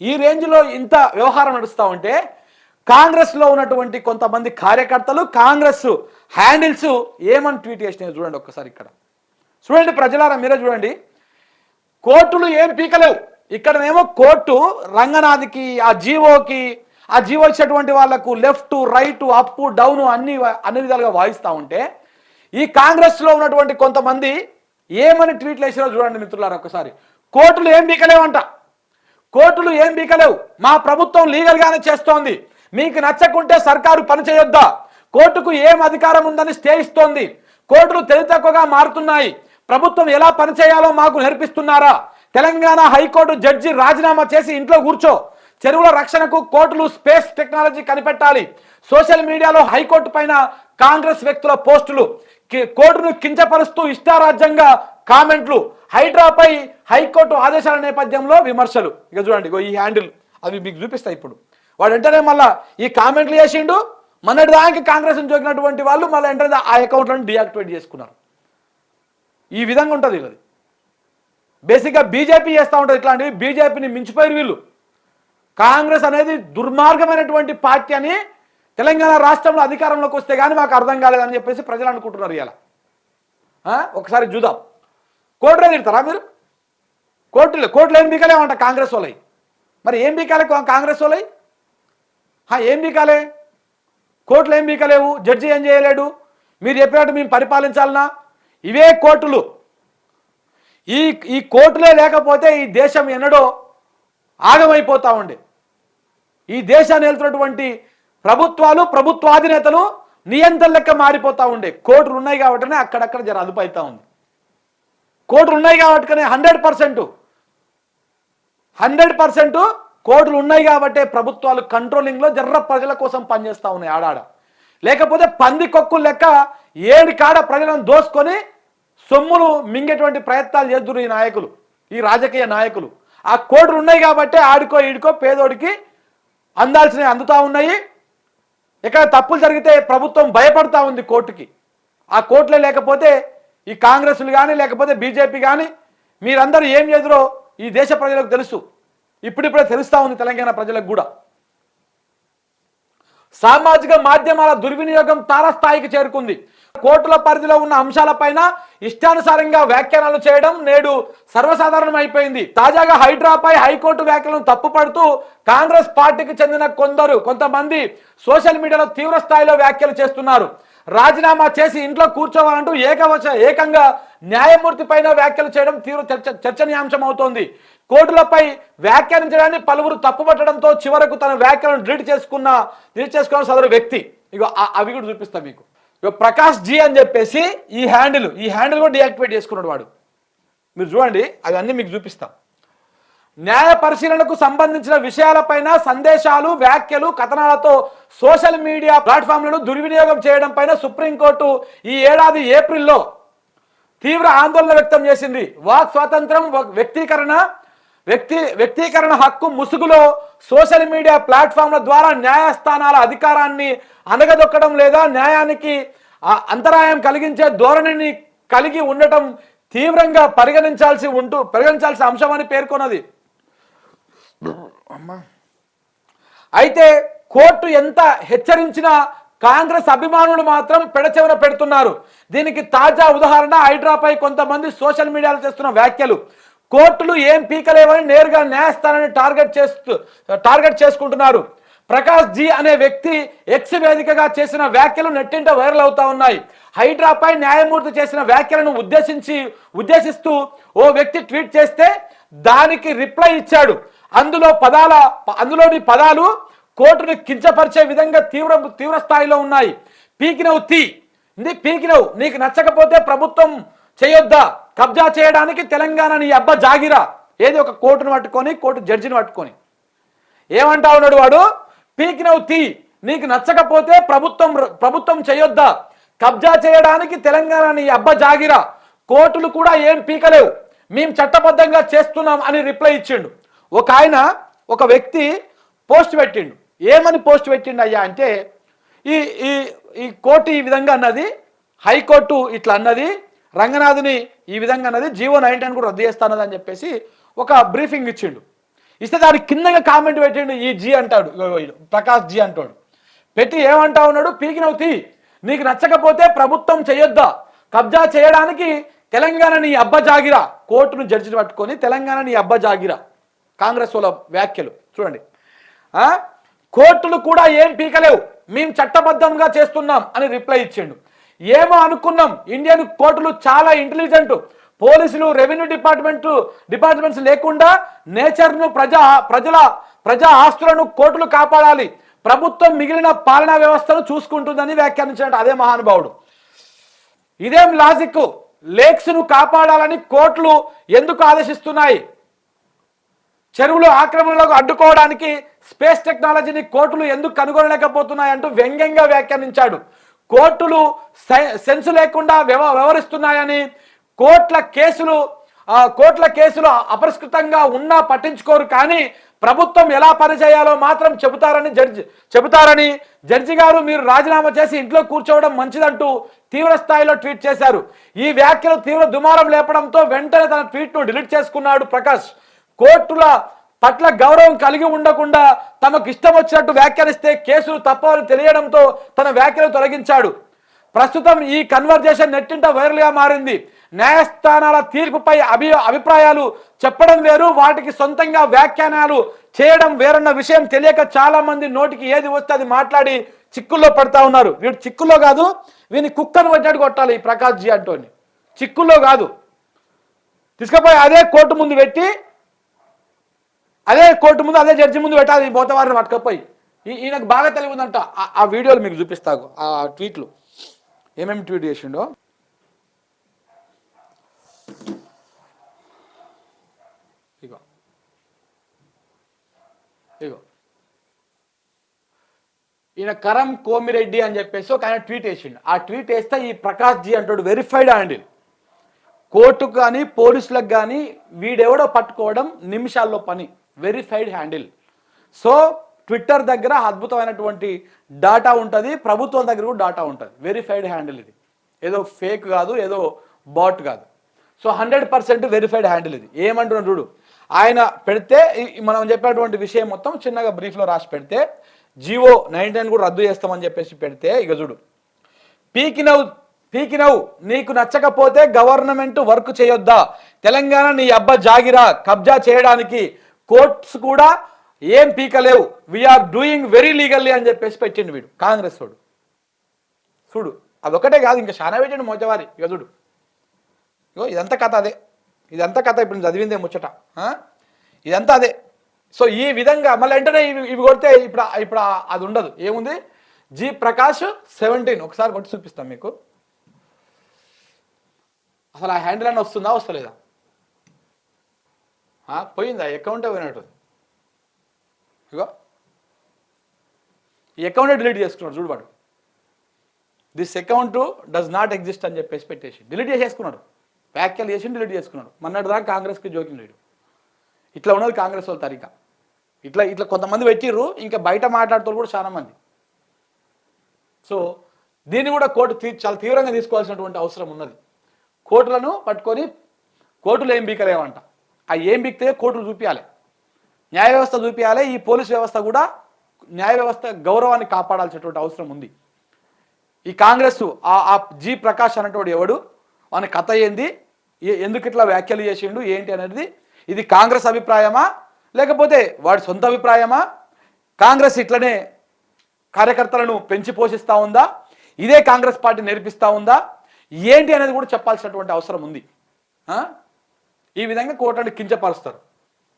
ఈ రేంజ్లో ఇంత వ్యవహారం నడుస్తూ ఉంటే కాంగ్రెస్లో ఉన్నటువంటి కొంతమంది కార్యకర్తలు కాంగ్రెస్ హ్యాండిల్స్ ఏమని ట్వీట్ చేసినాయో చూడండి ఒక్కసారి ఇక్కడ. చూడండి ప్రజలారా మీరే చూడండి. కోర్టులు ఏం పీకలేవు. ఇక్కడనేమో కోర్టు రంగనాథ్కి ఆ జీవోకి ఆ జీవో ఇచ్చేటువంటి వాళ్ళకు లెఫ్ట్ రైట్ అప్ డౌన్ అన్ని అన్ని విధాలుగా వాయిస్తూ ఉంటే ఈ కాంగ్రెస్లో ఉన్నటువంటి కొంతమంది ఏమని ట్వీట్లు వేసినా చూడండి మిత్రులారా ఒకసారి కోర్టులు ఏం పీకలేవంట. కోర్టులు ఏం బీకలేవు. మా ప్రభుత్వం లీగల్గానే చేస్తోంది. మీకు నచ్చకుంటే సర్కారు పనిచేయొద్దా కోర్టుకు ఏం అధికారం ఉందని స్టే ఇస్తోంది కోర్టులు తెలితక్కువగా మారుతున్నాయి. ప్రభుత్వం ఎలా పనిచేయాలో మాకు నేర్పిస్తున్నారా? తెలంగాణ హైకోర్టు జడ్జి రాజీనామా చేసి ఇంట్లో కూర్చో. చెరువుల రక్షణకు కోర్టులు స్పేస్ టెక్నాలజీ కనిపెట్టాలి. సోషల్ మీడియాలో హైకోర్టు పైన కాంగ్రెస్ వ్యక్తుల పోస్టులు. కోర్టును కించపరుస్తూ ఇష్టారాజ్యంగా కామెంట్లు. హైడ్రాపై హైకోర్టు ఆదేశాల నేపథ్యంలో విమర్శలు. ఇక చూడండి ఇగో ఈ హ్యాండిల్ అవి మీకు చూపిస్తాయి ఇప్పుడు. వాడు వెంటనే మళ్ళా ఈ కామెంట్లు చేసిండు మొన్నటి దానికి కాంగ్రెస్ జోకినటువంటి వాళ్ళు మళ్ళీ వెంటనే ఆ అకౌంట్లను డియాక్టివేట్ చేసుకున్నారు. ఈ విధంగా ఉంటుంది ఇది బేసిక్గా బీజేపీ చేస్తూ ఉంటుంది ఇట్లాంటివి బీజేపీని మించిపోయారు వీళ్ళు. కాంగ్రెస్ అనేది దుర్మార్గమైనటువంటి పార్టీ అని తెలంగాణ రాష్ట్రంలో అధికారంలోకి వస్తే కానీ మాకు అర్థం కాలేదని చెప్పేసి ప్రజలు అనుకుంటున్నారు ఇలా ఒకసారి చూద్దాం. కోడ్రే తిడతారా మీరు? కోర్టులు కోర్టులు ఏం బీకలేమంట కాంగ్రెస్ వాళ్ళవి మరి ఏం బీకాలే కాంగ్రెస్ వాళ్ళవి ఏం బీకాలే? కోర్టులు ఏం బీకలేవు? జడ్జి ఏం చేయలేడు? మీరు చెప్పినట్టు మేము పరిపాలించాలనా? ఇవే కోర్టులు. ఈ ఈ కోర్టులే లేకపోతే ఈ దేశం ఎన్నడో ఆగమైపోతా ఉండే. ఈ దేశాన్ని వెళ్తున్నటువంటి ప్రభుత్వాలు ప్రభుత్వాధినేతలు నియంత్రణ లెక్క మారిపోతా ఉండే. కోర్టులు ఉన్నాయి కాబట్టినే అక్కడక్కడ జర అదుపు అవుతా ఉంది. కోర్టులు ఉన్నాయి కాబట్టి హండ్రెడ్ పర్సెంట్ హండ్రెడ్ పర్సెంట్ కోట్లు ఉన్నాయి కాబట్టే ప్రభుత్వాలు కంట్రోలింగ్లో జర్ర ప్రజల కోసం పనిచేస్తూ ఉన్నాయి ఆడాడ. లేకపోతే పంది కొక్కులు లెక్క ఏడు కాడ ప్రజలను దోసుకొని సొమ్ములు మింగేటువంటి ప్రయత్నాలు చేస్తున్నారు ఈ నాయకులు ఈ రాజకీయ నాయకులు. ఆ కోట్లు ఉన్నాయి కాబట్టే ఆడుకో ఈడుకో పేదోడికి అందాల్సినవి అందుతా ఉన్నాయి. ఇక్కడ తప్పులు జరిగితే ప్రభుత్వం భయపడతా ఉంది కోర్టుకి. ఆ కోర్టులే లేకపోతే ఈ కాంగ్రెస్లు కానీ లేకపోతే బీజేపీ కానీ మీరందరూ ఏం చేద్దరో ఈ దేశ ప్రజలకు తెలుసు. ఇప్పుడిప్పుడే తెలుస్తా ఉంది తెలంగాణ ప్రజలకు కూడా. సామాజిక మాధ్యమాల దుర్వినియోగం తారస్థాయికి చేరుకుంది. కోర్టుల పరిధిలో ఉన్న అంశాలపైన ఇష్టానుసారంగా వ్యాఖ్యానాలు చేయడం నేడు సర్వసాధారణం అయిపోయింది తాజాగా హైడ్రాపై హైకోర్టు వ్యాఖ్యలను తప్పుపడుతూ కాంగ్రెస్ పార్టీకి చెందిన కొందరు కొంతమంది సోషల్ మీడియాలో తీవ్ర స్థాయిలో వ్యాఖ్యలు చేస్తున్నారు. రాజీనామా చేసి ఇంట్లో కూర్చోవాలంటూ ఏకవచ ఏకంగా న్యాయమూర్తి పైన వ్యాఖ్యలు చేయడం తీవ్ర చర్చ చర్చనీయాంశం అవుతోంది కోర్టులపై వ్యాఖ్యానించడాన్ని పలువురు తప్పుపట్టడంతో చివరకు తన వ్యాఖ్యలను డిలీట్ చేసుకున్న డిలీట్ చేసుకున్న సదరు వ్యక్తి. ఇగో అవి కూడా చూపిస్తా మీకు. ఇగో ప్రకాష్ జీ అని చెప్పేసి ఈ హ్యాండిల్ ఈ హ్యాండిల్ కూడా డియాక్టివేట్ చేసుకున్నాడు వాడు. మీరు చూడండి అవన్నీ మీకు చూపిస్తాం. న్యాయ పరిశీలనకు సంబంధించిన విషయాలపైన సందేశాలు వ్యాఖ్యలు కథనాలతో సోషల్ మీడియా ప్లాట్ఫామ్లను దుర్వినియోగం చేయడం పైన సుప్రీంకోర్టు ఈ ఏడాది ఏప్రిల్లో తీవ్ర ఆందోళన వ్యక్తం చేసింది. వాక్ స్వాతంత్రం వ్యక్తీకరణ వ్యక్తి వ్యక్తీకరణ హక్కు ముసుగులో సోషల్ మీడియా ప్లాట్ఫామ్ల ద్వారా న్యాయస్థానాల అధికారాన్ని అనగదొక్కడం లేదా న్యాయానికి అంతరాయం కలిగించే ధోరణిని కలిగి ఉండటం తీవ్రంగా పరిగణించాల్సి ఉంటూ పరిగణించాల్సిన అంశమని పేర్కొన్నది. అమ్మా. అయితే కోర్టు ఎంత హెచ్చరించినా కాంగ్రెస్ అభిమానులు మాత్రం పెడచెవిన పెడుతున్నారు. దీనికి తాజా ఉదాహరణ హైడ్రాపై కొంతమంది సోషల్ మీడియాలో చేస్తున్న వ్యాఖ్యలు. కోర్టులు ఏం పీకలేవని నేరుగా న్యాయస్థానాన్ని టార్గెట్ చేస్తూ టార్గెట్ చేసుకుంటున్నారు. ప్రకాష్ జీ అనే వ్యక్తి ఎక్స్ వేదికగా చేసిన వ్యాఖ్యలు నెట్టింట వైరల్ అవుతా ఉన్నాయి. హైడ్రాపై న్యాయమూర్తి చేసిన వ్యాఖ్యలను ఉద్దేశించి ఉద్దేశిస్తూ ఓ వ్యక్తి ట్వీట్ చేస్తే దానికి రిప్లై ఇచ్చాడు. అందులో పదాల అందులోని పదాలు కోర్టును కించపరిచే విధంగా తీవ్ర తీవ్ర స్థాయిలో ఉన్నాయి. పీకినవు తీ. నీ పీకినవు. నీకు నచ్చకపోతే ప్రభుత్వం చేయొద్దా? కబ్జా చేయడానికి తెలంగాణ నీ అబ్బ జాగిరా. ఏది ఒక కోర్టును పట్టుకొని కోర్టు జడ్జిని పట్టుకొని. ఏమంటా ఉన్నాడు వాడు? పీకినవు తీ. నీకు నచ్చకపోతే ప్రభుత్వం ప్రభుత్వం చేయొద్దా? కబ్జా చేయడానికి తెలంగాణ నీ అబ్బ జాగిరా. కోర్టులు కూడా ఏం పీకలేవు. మేము చట్టబద్ధంగా చేస్తున్నాం అని రిప్లై ఇచ్చిండు. ఒక ఆయన ఒక వ్యక్తి పోస్ట్ పెట్టిండు. ఏమని పోస్ట్ పెట్టిండు అయ్యా అంటే ఈ ఈ ఈ కోర్టు ఈ విధంగా అన్నది హైకోర్టు ఇట్లా అన్నది రంగనాథుని ఈ విధంగా అన్నది జీవో నైన్టీన్ కూడా రద్దు చేస్తానని చెప్పేసి ఒక బ్రీఫింగ్ ఇచ్చిండు. ఇస్తే దాని కిందగా కామెంట్ పెట్టిండు ఈ జీ అంటాడు ప్రకాష్ జీ అంటాడు. పెట్టి ఏమంటా ఉన్నాడు? పీకినవు తీ నీకు నచ్చకపోతే ప్రభుత్వం చేయొద్దా? కబ్జా చేయడానికి తెలంగాణ నీ అబ్బ జాగిరా. కోర్టును జడ్జిని పట్టుకొని తెలంగాణ నీ అబ్బ జాగిరా. కాంగ్రెస్ వాళ్ళ వ్యాఖ్యలు. చూడండి. కోర్టులు కూడా ఏం పీకలేవు. మేము చట్టబద్ధంగా చేస్తున్నాం అని రిప్లై ఇచ్చిండు. ఏమో అనుకున్నాం. ఇండియన్ కోర్టులు చాలా ఇంటెలిజెంట్ పోలీసులు రెవెన్యూ డిపార్ట్మెంట్ డిపార్ట్మెంట్స్ లేకుండా నేచర్ను ప్రజా ప్రజల ప్రజా ఆస్తులను కోర్టులు కాపాడాలి. ప్రభుత్వం మిగిలిన పాలనా వ్యవస్థను చూసుకుంటుందని వ్యాఖ్యానించినట్టు అదే మహానుభావుడు. ఇదేం లాజిక్? లేక్స్ను కాపాడాలని కోర్టులు ఎందుకు ఆదేశిస్తున్నాయి? చెరువులు ఆక్రమణలకు అడ్డుకోవడానికి స్పేస్ టెక్నాలజీని కోర్టులు ఎందుకు కనుగొనలేకపోతున్నాయంటూ వ్యంగ్యంగా వ్యాఖ్యానించాడు. కోర్టులు సె- సెన్స్ లేకుండా వ్యవ వ్యవహరిస్తున్నాయని కోర్టుల కేసులు ఆ, కోర్టుల కేసులు అపరిష్కృతంగా ఉన్నా పట్టించుకోరు కానీ ప్రభుత్వం ఎలా పనిచేయాలో మాత్రం చెబుతారని జడ్జి చెబుతారని జడ్జి గారు మీరు రాజీనామా చేసి ఇంట్లో కూర్చోవడం మంచిదంటూ తీవ్ర స్థాయిలో ట్వీట్ చేశారు. ఈ వ్యాఖ్యలు తీవ్ర దుమారం లేపడంతో వెంటనే తన ట్వీట్ను డిలీట్ చేసుకున్నాడు ప్రకాష్. కోర్టుల పట్ల గౌరవం కలిగి ఉండకుండా తమకు ఇష్టం వచ్చినట్టు వ్యాఖ్యానిస్తే కేసులు తప్పవని తెలియడంతో తన వ్యాఖ్యలు తొలగించాడు. ప్రస్తుతం ఈ కన్వర్జేషన్ నెట్టింట వైరల్గా మారింది. న్యాయస్థానాల తీర్పుపై అభి అభిప్రాయాలు చెప్పడం వేరు వాటికి సొంతంగా వ్యాఖ్యానాలు చేయడం వేరన్న విషయం తెలియక చాలా మంది నోటికి ఏది వస్తే అది మాట్లాడి చిక్కుల్లో పడతా ఉన్నారు. వీడు చిక్కుల్లో కాదు వీని కుక్కను వచ్చాడు కొట్టాలి ఈ ప్రకాష్ జీ అంటోని చిక్కుల్లో కాదు. తీసుకుపోయి అదే కోర్టు ముందు పెట్టి అదే కోర్టు ముందు అదే జడ్జి ముందు పెట్టాలి ఈ బోతవారిని పట్టుకపోయి. ఈయనకు బాగా తెలివి ఉందంట ఆ- వీడియోలు మీకు చూపిస్తాగు ఆ ట్వీట్లు. ఏమేమి ట్వీట్ చేసిండో? ఇగో. ఇగో. ఈయన కరం కోమిరెడ్డి అని చెప్పేసి ఒక ఆయన ట్వీట్ వేసిండు ఆ ట్వీట్ వేస్తే ఈ ప్రకాష్ జీ అంటాడు వెరిఫైడ్ హ్యాండిల్ కోర్టుకు కానీ పోలీసులకు కానీ వీడెవడో పట్టుకోవడం నిమిషాల్లో పని. వెరిఫైడ్ హ్యాండిల్ సో ట్విట్టర్ దగ్గర అద్భుతమైనటువంటి డాటా ఉంటుంది. ప్రభుత్వం దగ్గర కూడా డాటా ఉంటుంది. వెరిఫైడ్ హ్యాండిల్ ఇది. ఏదో ఫేక్ కాదు ఏదో బాట్ కాదు. So hundred percent verified handle ఇది. ఏమంటున్నాడు చూడు. ఆయన పెడితే మనం చెప్పేటువంటి విషయం మొత్తం చిన్నగా బ్రీఫ్లో రాసి పెడితే జియో నైన్టీ నైన్ కూడా రద్దు చేస్తామని చెప్పేసి పెడితే ఇక చూడు. పీకినవు పీకినవు. నీకు నచ్చకపోతే గవర్నమెంట్ వర్క్ చేయొద్దా? తెలంగాణ నీ అబ్బ జాగిరా కబ్జా చేయడానికి. కోర్ట్స్ కూడా ఏం పీకలేవు. వీఆర్ డూయింగ్ వెరీ లీగల్లీ అని చెప్పేసి పెట్టిండు వీడు కాంగ్రెస్ వాడు. చూడు అదొకటే కాదు ఇంకా చాలా పెట్టిండు మోచవారి ఇక చూడు. ఇగో ఇదంతా కథ అదే. ఇదంతా కథ ఇప్పుడు చదివిందే ముచ్చట. ఇదంతా అదే. సో ఈ విధంగా మళ్ళీ వెంటనే ఇవి ఇవి కొడితే ఇప్పుడు ఇప్పుడు అది ఉండదు. ఏముంది? G Prakash seventeen. ఒకసారి కొట్టి చూపిస్తాం మీకు. అసలు ఆ హ్యాండిల్ అని వస్తుందా వస్తలేదా? పోయిందా? అకౌంటే పోయినట్టు ఇగో. ఈ అకౌంటే డిలీట్ చేసుకున్నాడు చూడబాడు this account does not exist అని చెప్పేసి పెట్టేసి. డిలీట్ చేసేసుకున్నాడు. వ్యాఖ్యలు చేసి డిలీట్ చేసుకున్నాడు. మొన్నటి దాకా కాంగ్రెస్కి జోకింగ్ లేడు ఇట్లా ఉన్నది కాంగ్రెస్ వాళ్ళ తరిక. ఇట్లా ఇట్లా కొంతమంది పెట్టిర్రు ఇంకా బయట మాట్లాడుతూ కూడా చాలా మంది. సో దీన్ని కూడా కోర్టు తీ చాలా తీవ్రంగా తీసుకోవాల్సినటువంటి అవసరం ఉన్నది. కోర్టులను పట్టుకొని కోర్టులు ఏం బీకలేవంట. ఆ ఏం బీక్తే కోర్టులు చూపించాలి న్యాయ వ్యవస్థ చూపించాలి ఈ పోలీస్ వ్యవస్థ కూడా న్యాయ వ్యవస్థ గౌరవాన్ని కాపాడాల్సినటువంటి అవసరం ఉంది. ఈ కాంగ్రెస్ ఆ ఆ జి ప్రకాష్ అనేటువంటి ఎవడు? వాని కథ ఏంది? ఏ- ఎందుకు ఇట్లా వ్యాఖ్యలు చేసిండు? ఏంటి అనేది ఇది కాంగ్రెస్ అభిప్రాయమా? లేకపోతే వాడి సొంత అభిప్రాయమా? కాంగ్రెస్ ఇట్లనే కార్యకర్తలను పెంచి పోషిస్తూ ఉందా? ఇదే కాంగ్రెస్ పార్టీ నేర్పిస్తూ ఉందా? ఏంటి అనేది కూడా చెప్పాల్సినటువంటి అవసరం ఉంది ఆ? ఈ విధంగా కోర్టును కించపరుస్తారు